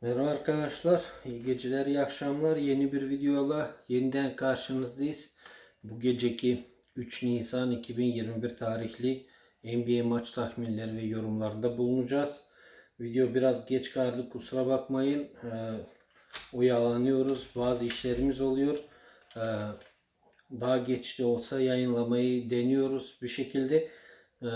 Merhaba arkadaşlar, iyi geceler, iyi akşamlar. Yeni bir videoyla yeniden karşınızdayız. Bu geceki 3 Nisan 2021 tarihli NBA maç tahminleri ve yorumlarında bulunacağız. Video biraz geç kaldı, kusura bakmayın. Ee, oyalanıyoruz, bazı işlerimiz oluyor. Ee, daha geç de olsa yayınlamayı deniyoruz bir şekilde. Ee,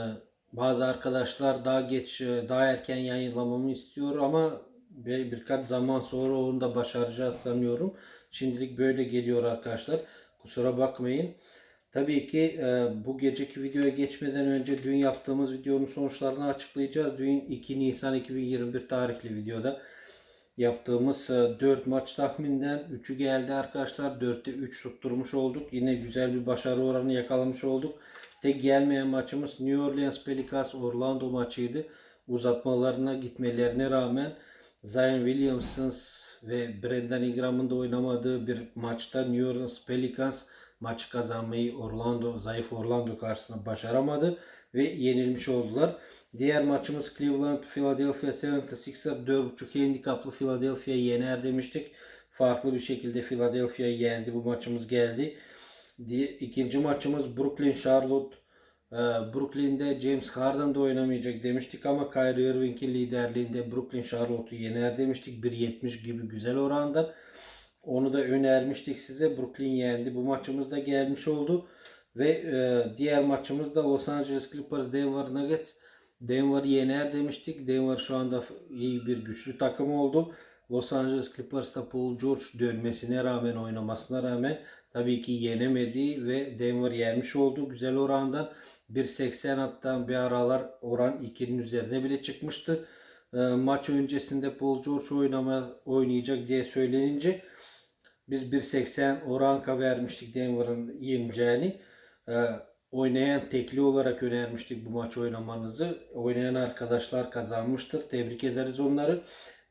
bazı arkadaşlar daha geç, e, daha erken yayınlamamı istiyor ama bir, birkaç zaman sonra onu da başaracağız sanıyorum. Şimdilik böyle geliyor arkadaşlar. Kusura bakmayın. Tabii ki e, bu geceki videoya geçmeden önce dün yaptığımız videonun sonuçlarını açıklayacağız. Dün 2 Nisan 2021 tarihli videoda yaptığımız 4 maç tahminden 3'ü geldi arkadaşlar. 4'te 3 tutturmuş olduk. Yine güzel bir başarı oranı yakalamış olduk. Tek gelmeyen maçımız New Orleans Pelicans Orlando maçıydı. Uzatmalarına gitmelerine rağmen Zion Williamson ve Brandon Ingram'ın da oynamadığı bir maçta New Orleans Pelicans maçı kazanmayı Orlando, zayıf Orlando karşısında başaramadı ve yenilmiş oldular. Diğer maçımız Cleveland Philadelphia 76ers 4.5 handikaplı Philadelphia'yı yener demiştik. Farklı bir şekilde Philadelphia'yı yendi. Bu maçımız geldi. İkinci maçımız Brooklyn Charlotte. Ee, Brooklyn'de James Harden da oynamayacak demiştik ama Kyrie Irving'in liderliğinde Brooklyn Charlotte'u yener demiştik. 1.70 gibi güzel oranda. Onu da önermiştik size. Brooklyn yendi. Bu maçımız da gelmiş oldu. Ve e, diğer maçımız da Los Angeles Clippers Denver Nuggets. Denver yener demiştik. Denver şu anda iyi bir güçlü takım oldu. Los Angeles Clippers'ta Paul George dönmesine rağmen oynamasına rağmen tabii ki yenemedi ve Denver yenmiş oldu. Güzel orandan 1.80 hatta bir aralar oran 2'nin üzerine bile çıkmıştı. E, maç öncesinde Paul George oynama, oynayacak diye söylenince biz 1.80 oranka vermiştik Denver'ın yeneceğini. E, oynayan tekli olarak önermiştik bu maç oynamanızı. Oynayan arkadaşlar kazanmıştır. Tebrik ederiz onları.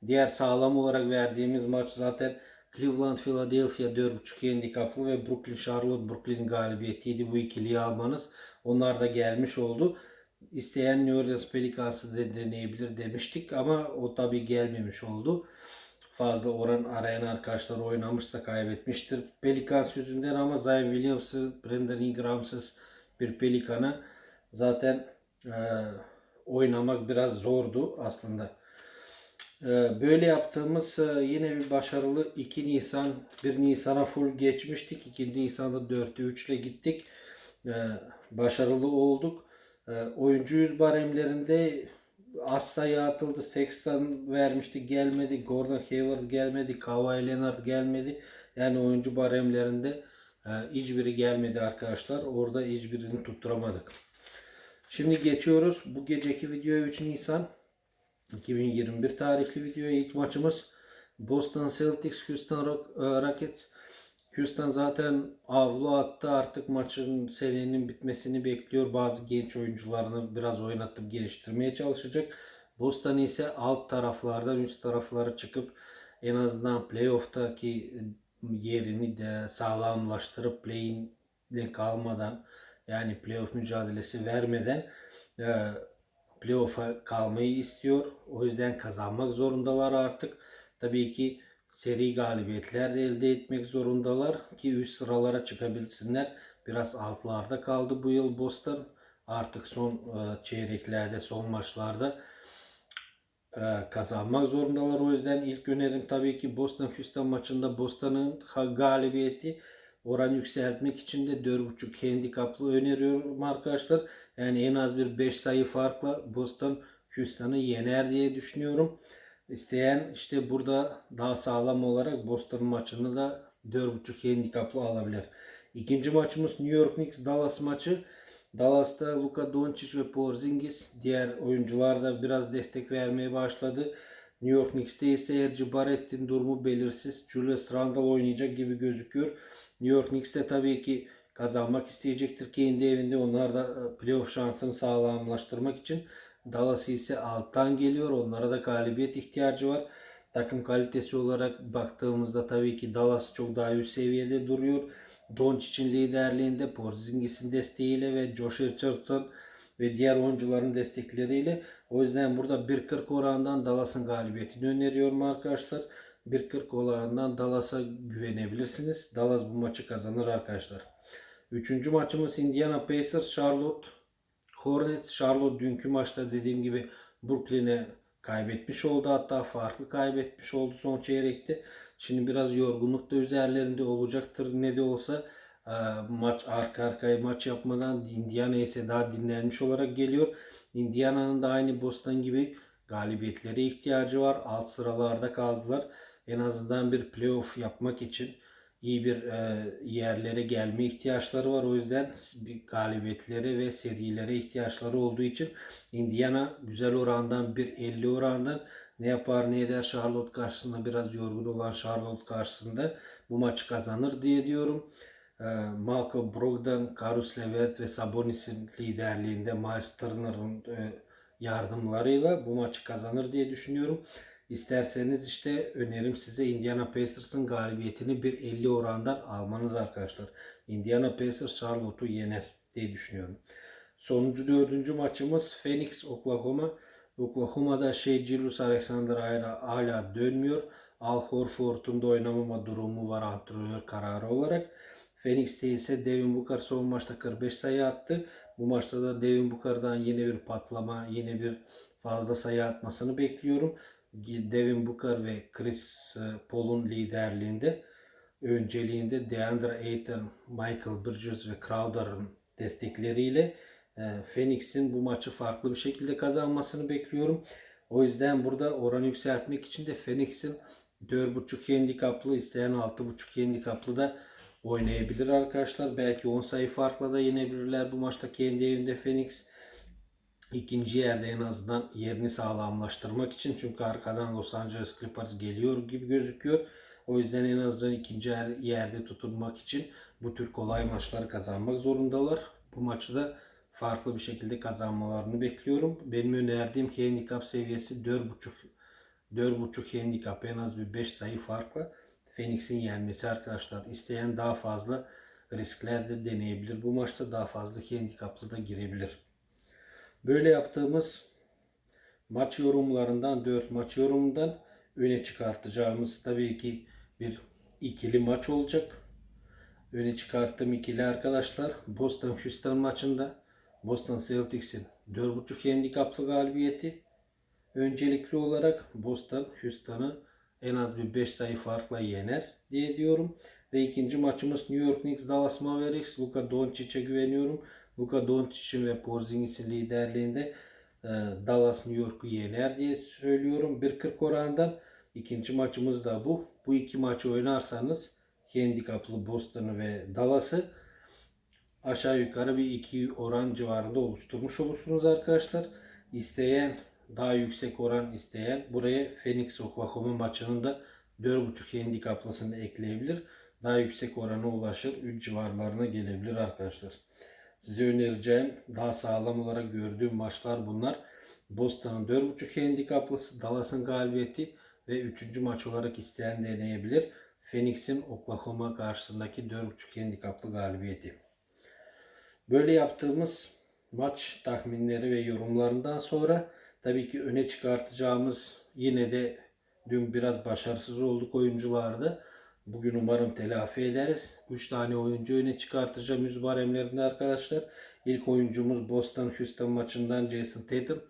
Diğer sağlam olarak verdiğimiz maç zaten Cleveland Philadelphia 4.5 handikaplı ve Brooklyn Charlotte Brooklyn galibiyetiydi. Bu ikiliyi almanız. Onlar da gelmiş oldu. İsteyen New Orleans Pelicans'ı da deneyebilir demiştik ama o tabi gelmemiş oldu. Fazla oran arayan arkadaşlar oynamışsa kaybetmiştir. Pelicans yüzünden ama Zion Williams'ı, Brandon Ingram'sız bir Pelikan'a zaten e, oynamak biraz zordu aslında. E, böyle yaptığımız e, yine bir başarılı 2 Nisan, 1 Nisan'a full geçmiştik. 2 Nisan'da 4'te 3 ile gittik. E, başarılı olduk. E, oyuncu yüz baremlerinde az sayı atıldı. Sexton vermişti gelmedi. Gordon Hayward gelmedi. Kawhi Leonard gelmedi. Yani oyuncu baremlerinde e, hiçbiri gelmedi arkadaşlar. Orada hiçbirini tutturamadık. Şimdi geçiyoruz. Bu geceki videoya 3 Nisan 2021 tarihli videoya ilk maçımız Boston Celtics Houston Rockets. Houston zaten avlu attı artık maçın serinin bitmesini bekliyor. Bazı genç oyuncularını biraz oynatıp geliştirmeye çalışacak. Boston ise alt taraflardan üst taraflara çıkıp en azından playoff'taki yerini de sağlamlaştırıp play'in kalmadan yani playoff mücadelesi vermeden playoff'a kalmayı istiyor. O yüzden kazanmak zorundalar artık. Tabii ki seri galibiyetler de elde etmek zorundalar ki üst sıralara çıkabilsinler. Biraz altlarda kaldı bu yıl Boston. Artık son e, çeyreklerde, son maçlarda e, kazanmak zorundalar. O yüzden ilk önerim tabii ki Boston Houston maçında Boston'ın galibiyeti oran yükseltmek için de 4.5 handikaplı öneriyorum arkadaşlar. Yani en az bir 5 sayı farkla Boston Houston'ı yener diye düşünüyorum. İsteyen işte burada daha sağlam olarak Boston maçını da 4.5 handikaplı alabilir. İkinci maçımız New York Knicks Dallas maçı. Dallas'ta Luka Doncic ve Porzingis diğer oyuncular da biraz destek vermeye başladı. New York Knicks'te ise RJ Barrett'in durumu belirsiz. Julius Randle oynayacak gibi gözüküyor. New York Knicks'te tabii ki kazanmak isteyecektir kendi evinde. Onlar da e, playoff şansını sağlamlaştırmak için. Dallas ise alttan geliyor. Onlara da galibiyet ihtiyacı var. Takım kalitesi olarak baktığımızda tabii ki Dallas çok daha üst seviyede duruyor. Doncic'in liderliğinde, Porzingis'in desteğiyle ve Josh Richardson ve diğer oyuncuların destekleriyle. O yüzden burada 1.40 oranından Dallas'ın galibiyetini öneriyorum arkadaşlar. 1.40 oranından Dallas'a güvenebilirsiniz. Dallas bu maçı kazanır arkadaşlar. Üçüncü maçımız Indiana Pacers Charlotte Hornets. Charlotte dünkü maçta dediğim gibi Brooklyn'e kaybetmiş oldu. Hatta farklı kaybetmiş oldu son çeyrekte. Şimdi biraz yorgunluk da üzerlerinde olacaktır. Ne de olsa e, maç arka arkaya maç yapmadan Indiana ise daha dinlenmiş olarak geliyor. Indiana'nın da aynı Boston gibi galibiyetlere ihtiyacı var. Alt sıralarda kaldılar. En azından bir playoff yapmak için iyi bir e, yerlere gelme ihtiyaçları var. O yüzden bir galibiyetlere ve serilere ihtiyaçları olduğu için Indiana güzel orandan 1.50 orandan ne yapar ne eder Charlotte karşısında biraz yorgun olan Charlotte karşısında bu maçı kazanır diye diyorum. E, Malcolm Brogdon, Karus Levert ve Sabonis'in liderliğinde Miles Turner'ın e, yardımlarıyla bu maçı kazanır diye düşünüyorum. İsterseniz işte önerim size Indiana Pacers'ın galibiyetini 1.50 orandan almanız arkadaşlar. Indiana Pacers Charlotte'u yener diye düşünüyorum. Sonuncu dördüncü maçımız Phoenix Oklahoma. Oklahoma'da şey Julius Alexander hala, hala dönmüyor. Al Horford'un da oynamama durumu var antrenör kararı olarak. Phoenix'te ise Devin Booker son maçta 45 sayı attı. Bu maçta da Devin Booker'dan yine bir patlama, yine bir fazla sayı atmasını bekliyorum. Devin Booker ve Chris e, Paul'un liderliğinde önceliğinde DeAndre Ayton, Michael Bridges ve Crowder'ın destekleriyle e, Phoenix'in bu maçı farklı bir şekilde kazanmasını bekliyorum. O yüzden burada oranı yükseltmek için de Phoenix'in 4.5 handikaplı isteyen 6.5 handikaplı da oynayabilir arkadaşlar. Belki 10 sayı farkla da yenebilirler bu maçta kendi evinde Phoenix ikinci yerde en azından yerini sağlamlaştırmak için çünkü arkadan Los Angeles Clippers geliyor gibi gözüküyor. O yüzden en azından ikinci yerde tutunmak için bu tür kolay maçları kazanmak zorundalar. Bu maçı da farklı bir şekilde kazanmalarını bekliyorum. Benim önerdiğim handicap seviyesi 4.5 4.5 handicap en az bir 5 sayı farkla Phoenix'in yenmesi arkadaşlar. İsteyen daha fazla riskler de deneyebilir. Bu maçta daha fazla handicaplı da girebilir. Böyle yaptığımız maç yorumlarından 4 maç yorumundan öne çıkartacağımız tabii ki bir ikili maç olacak. Öne çıkarttığım ikili arkadaşlar Boston Houston maçında Boston Celtics'in 4.5 handikaplı galibiyeti öncelikli olarak Boston Houston'ı en az bir 5 sayı farkla yener diye diyorum. Ve ikinci maçımız New York Knicks Dallas Mavericks. Luka Doncic'e güveniyorum. Luka Doncic'in ve Porzingis'in liderliğinde e, Dallas New York'u yener diye söylüyorum. 1.40 orandan ikinci maçımız da bu. Bu iki maçı oynarsanız handikaplı Boston'ı ve Dallas'ı aşağı yukarı bir iki oran civarında oluşturmuş olursunuz arkadaşlar. İsteyen daha yüksek oran isteyen buraya Phoenix Oklahoma maçının da 4.5 handikaplısını ekleyebilir. Daha yüksek orana ulaşır. 3 civarlarına gelebilir arkadaşlar. Size önereceğim daha sağlam olarak gördüğüm maçlar bunlar. Boston'ın 4.5 handikaplısı, Dallas'ın galibiyeti ve 3. maç olarak isteyen deneyebilir. Phoenix'in Oklahoma karşısındaki 4.5 handikaplı galibiyeti. Böyle yaptığımız maç tahminleri ve yorumlarından sonra tabii ki öne çıkartacağımız yine de dün biraz başarısız olduk oyuncularda. Bugün umarım telafi ederiz. 3 tane oyuncu öne çıkartacağım yüz baremlerinde arkadaşlar. İlk oyuncumuz Boston Houston maçından Jason Tatum.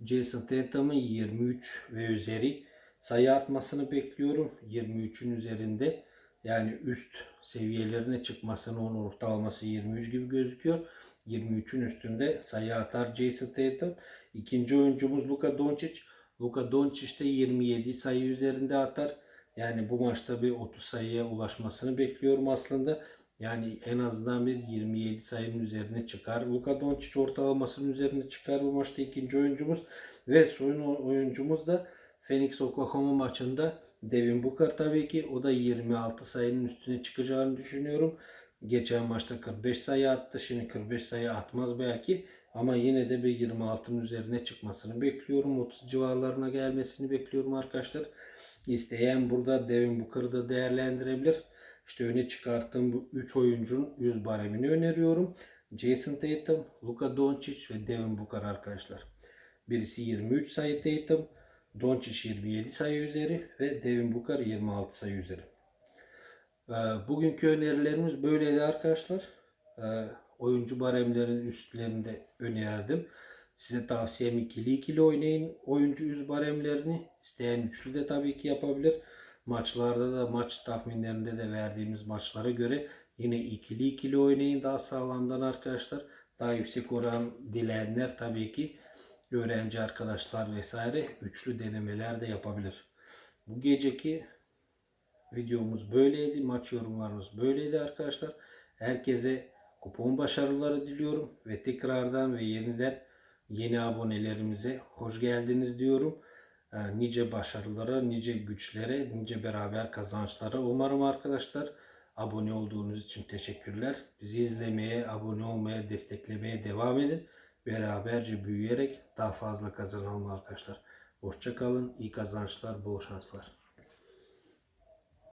Jason Tatum'ın 23 ve üzeri sayı atmasını bekliyorum. 23'ün üzerinde yani üst seviyelerine çıkmasını onun ortalaması 23 gibi gözüküyor. 23'ün üstünde sayı atar Jason Tatum. İkinci oyuncumuz Luka Doncic. Luka Doncic de 27 sayı üzerinde atar. Yani bu maçta bir 30 sayıya ulaşmasını bekliyorum aslında. Yani en azından bir 27 sayının üzerine çıkar. Luka Doncic ortalamasının üzerine çıkar bu maçta ikinci oyuncumuz. Ve son oyuncumuz da Phoenix Oklahoma maçında Devin Booker tabii ki. O da 26 sayının üstüne çıkacağını düşünüyorum. Geçen maçta 45 sayı attı. Şimdi 45 sayı atmaz belki. Ama yine de bir 26'ın üzerine çıkmasını bekliyorum. 30 civarlarına gelmesini bekliyorum arkadaşlar. İsteyen burada Devin Booker'ı da değerlendirebilir. İşte öne çıkarttığım bu 3 oyuncunun 100 baremini öneriyorum. Jason Tatum, Luka Doncic ve Devin Booker arkadaşlar. Birisi 23 sayı Tatum, Doncic 27 sayı üzeri ve Devin Booker 26 sayı üzeri. Ee, Bugünkü önerilerimiz böyleydi arkadaşlar. Ee, Oyuncu baremlerin üstlerinde önerdim. Size tavsiyem ikili ikili oynayın. Oyuncu üst baremlerini isteyen üçlü de tabii ki yapabilir. Maçlarda da maç tahminlerinde de verdiğimiz maçlara göre yine ikili ikili oynayın daha sağlamdan arkadaşlar. Daha yüksek oran dileyenler tabii ki öğrenci arkadaşlar vesaire üçlü denemeler de yapabilir. Bu geceki videomuz böyleydi. Maç yorumlarımız böyleydi arkadaşlar. Herkese kupon başarıları diliyorum ve tekrardan ve yeniden yeni abonelerimize hoş geldiniz diyorum. Ee, Nice başarılara, nice güçlere, nice beraber kazançlara. Umarım arkadaşlar abone olduğunuz için teşekkürler. Bizi izlemeye, abone olmaya, desteklemeye devam edin. Beraberce büyüyerek daha fazla kazanalım arkadaşlar. Hoşçakalın, iyi kazançlar, bol şanslar.